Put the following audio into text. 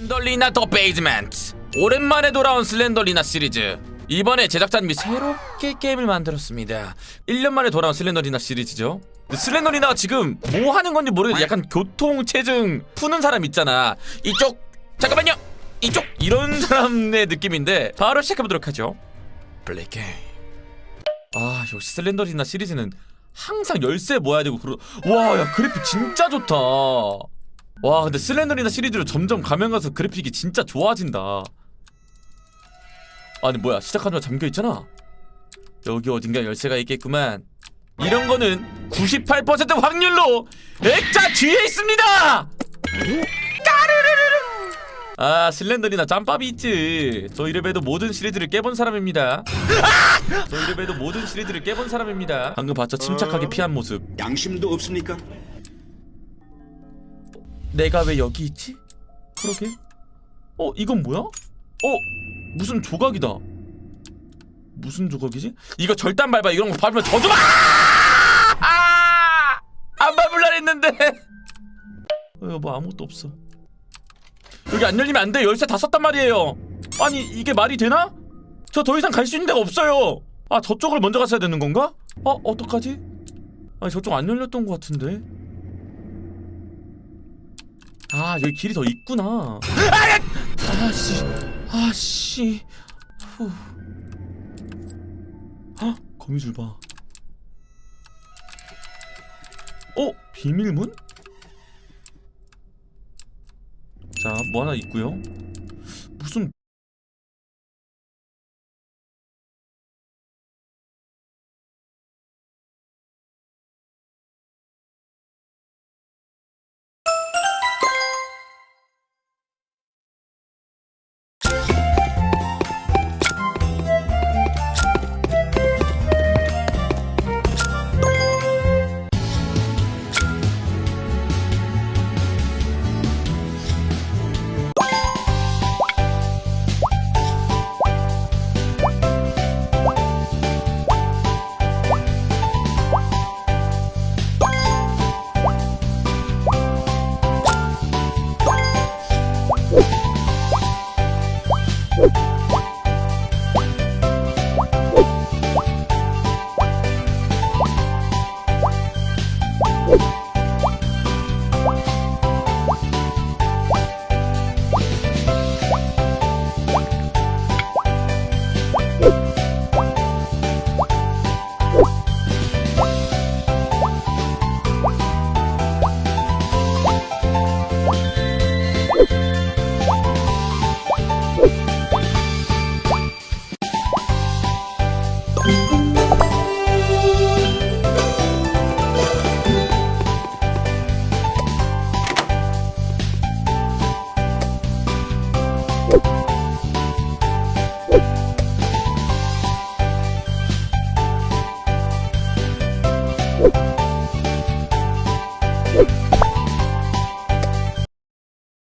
슬렌더리나 더 베이즈멘트. 오랜만에 돌아온 슬렌더리나 시리즈. 이번에 제작자님이 새롭게 게임을 만들었습니다. 1년 만에 돌아온 슬렌더리나 시리즈죠? 슬렌더리나가 지금 뭐 하는 건지 모르겠는데 약간 교통체증 푸는 사람 있잖아. 이쪽 잠깐만요! 이쪽! 이런 사람의 느낌인데 바로 시작해보도록 하죠. 플레이 게임 아 역시 슬렌더리나 시리즈는 항상 열쇠 모아야 되고 그러 와야 그래픽 진짜 좋다 와 근데 슬렌더리나 시리즈로 점점 가면 가서 그래픽이 진짜 좋아진다. 아니 뭐야 시작하자마자 잠겨있잖아. 여기 어딘가 열쇠가 있겠구만. 이런 거는 98% 확률로 액자 뒤에 있습니다! 아 슬렌더리나 짬밥이 있지. 저 이래봬도 모든 시리즈를 깨본 사람입니다. 아! 저 이래봬도 모든 시리즈를 깨본 사람입니다. 방금 봤죠? 침착하게 피한 모습. 양심도 없습니까? 내가 왜 여기 있지? 그러게. 어, 이건 뭐야? 어, 무슨 조각이다. 무슨 조각이지? 이거 절단 밟아. 이런 거 밟으면 저주마! 아! 안 밟을라 했는데. 어, 뭐 아무것도 없어. 여기 안 열리면 안 돼. 열쇠 다 썼단 말이에요. 아니, 이게 말이 되나? 저 더 이상 갈 수 있는 데가 없어요. 아, 저쪽을 먼저 갔어야 되는 건가? 어, 어떡하지? 아니, 저쪽 안 열렸던 것 같은데. 아 여기 길이 더 있구나 아, 아씨 아씨 후. 헉 거미줄 봐 어? 비밀문? 자 뭐 하나 있고요 you